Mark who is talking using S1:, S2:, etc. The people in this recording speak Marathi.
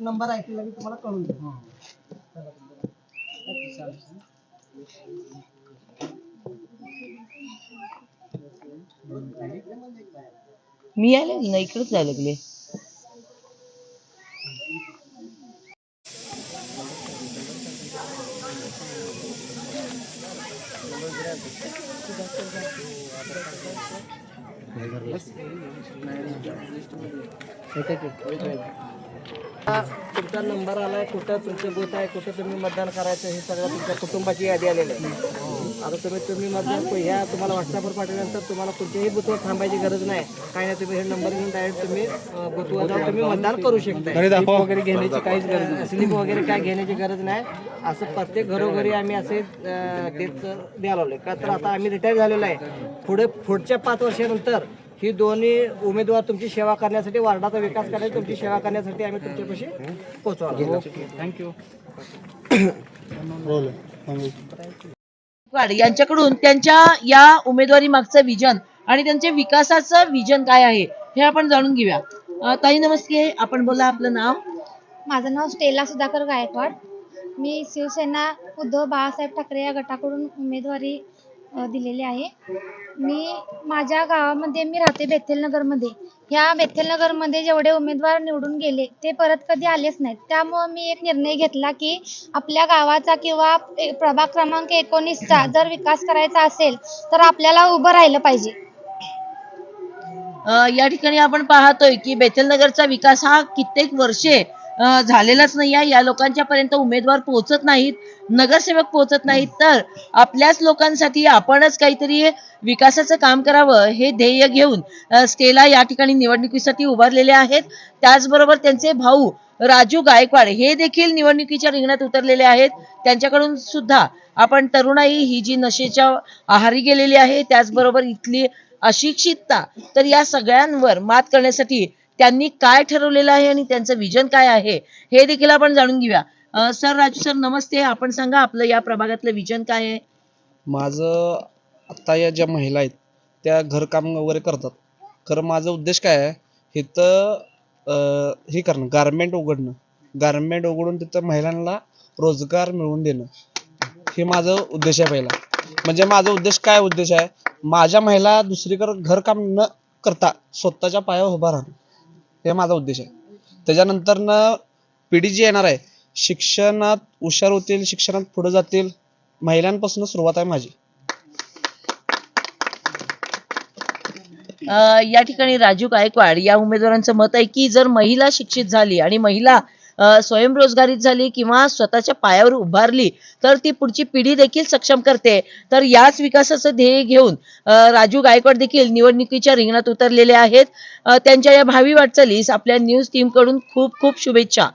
S1: नंबर ऐकलेला की तुम्हाला कळून जाईल
S2: मी आले ना इकडेच जायला लागले.
S1: तुमचा नंबर आलाय कुठं तुमचं बूथ आहे कुठं तुम्ही मतदान करायचं हे सगळं तुमच्या कुटुंबाची यादी आलेली आहे. आता तुम्ही तुम्ही मतदान ह्या तुम्हाला व्हॉट्सअपवर पाठवल्यानंतर तुम्हाला कुठच्याही बूथवर थांबायची गरज नाही. काय नाही तुम्ही हे नंबर घेऊन डायरेक्ट तुम्ही बूथवर जाऊन तुम्ही मतदान करू शकता वगैरे घेण्याची काहीच गरज नाही. स्लिप वगैरे काय घेण्याची गरज नाही. असं प्रत्येक घरोघरी आम्ही असे देत द्यायला का तर आता आम्ही रिटायर झालेलो आहे. पुढे पुढच्या पाच वर्षानंतर ही दोन्ही उमेदवार तुमची सेवा करण्यासाठी वार्डाचा विकास करण्यासाठी तुमची सेवा करण्यासाठी आम्ही तुमच्यापाशी पोहोचवा थँक्यू
S2: वाड यांच्याकडून त्यांच्या या उमेदवारी मागचं विजन आणि त्यांच्या विकासाचं विजन काय आहे हे आपण जाणून घेऊया. ताई नमस्ते. आपण बोला आपलं नाव.
S3: माझं नाव स्टेला सुधाकर गायकवाड. मी शिवसेना उद्धव बाळासाहेब ठाकरे या गटाकडून उमेदवारी दिलेली आहे. मी माझ्या गावामध्ये मी राहते बेथेलनगरमध्ये. ह्या बेथेलनगरमध्ये जेवढे उमेदवार निवडून गेले ते परत कधी आलेच नाहीत. त्यामुळं मी एक निर्णय घेतला की आपल्या गावाचा किंवा प्रभाग क्रमांक एकोणीसचा जर विकास करायचा असेल तर आपल्याला उभं राहिलं पाहिजे.
S2: या ठिकाणी आपण पाहतोय की बेथलनगरचा विकास हा कित्येक वर्षे झालेलाच नाही आहे. या लोकांच्या पर्यंत उमेदवार पोहोचत नाहीत नगरसेवक पोहोचत नाहीत. तर आपल्याच लोकांसाठी आपणच काहीतरी विकासाचं काम करावं हे ध्येय घेऊन स्टेला या ठिकाणी निवडणुकीसाठी उभारलेले आहेत. त्याचबरोबर त्यांचे भाऊ राजू गायकवाड हे देखील निवडणुकीच्या रिंगणात उतरलेले आहेत. त्यांच्याकडून सुद्धा आपण तरुणाई ही जी नशेच्या आहारी गेलेली आहे त्याचबरोबर इथली अशिक्षितता तर या सगळ्यांवर मात करण्यासाठी त्यांनी काय ठरवलेलं आहे आणि त्यांचं विजन काय आहे हे देखील आपण जाणून घेऊया. सर राजू सर नमस्ते. आपण सांगा आपलं या प्रभागातलं विजन काय आहे?
S4: माझं आत्ता या ज्या महिला आहेत त्या घरकाम वगैरे करतात. खरं माझा उद्देश काय आहे इथं हे करणं गारमेंट उघडणं. गारमेंट उघडून तिथं महिलांना रोजगार मिळवून देणं. हे माझं उद्देश आहे पहिला. म्हणजे माझा उद्देश काय उद्देश आहे माझ्या महिला दुसरीकडे घरकाम न करता स्वतःच्या पायावर उभा राहणं. हे माझा उद्देश आहे. त्याच्यानंतर पिढी जी येणार आहे शिक्षणात हुशार होतील शिक्षणात पुढे जातील महिलांपासून सुरुवात आहे माझी.
S2: अं, या ठिकाणी राजू गायकवाड या उमेदवारांचं मत आहे की जर महिला शिक्षित झाली आणि महिला स्वयंरोजगारीत झाली किंवा स्वतःच्या पायावर उभारली तर ती पुढची पिढी देखील सक्षम करते. तर याच विकासाचं ध्येय घेऊन राजू गायकवाड देखील निवडणुकीच्या रिंगणात उतरलेले आहेत. त्यांच्या या भावी वाटचालीस आपल्या न्यूज टीमकडून खूप खूप शुभेच्छा.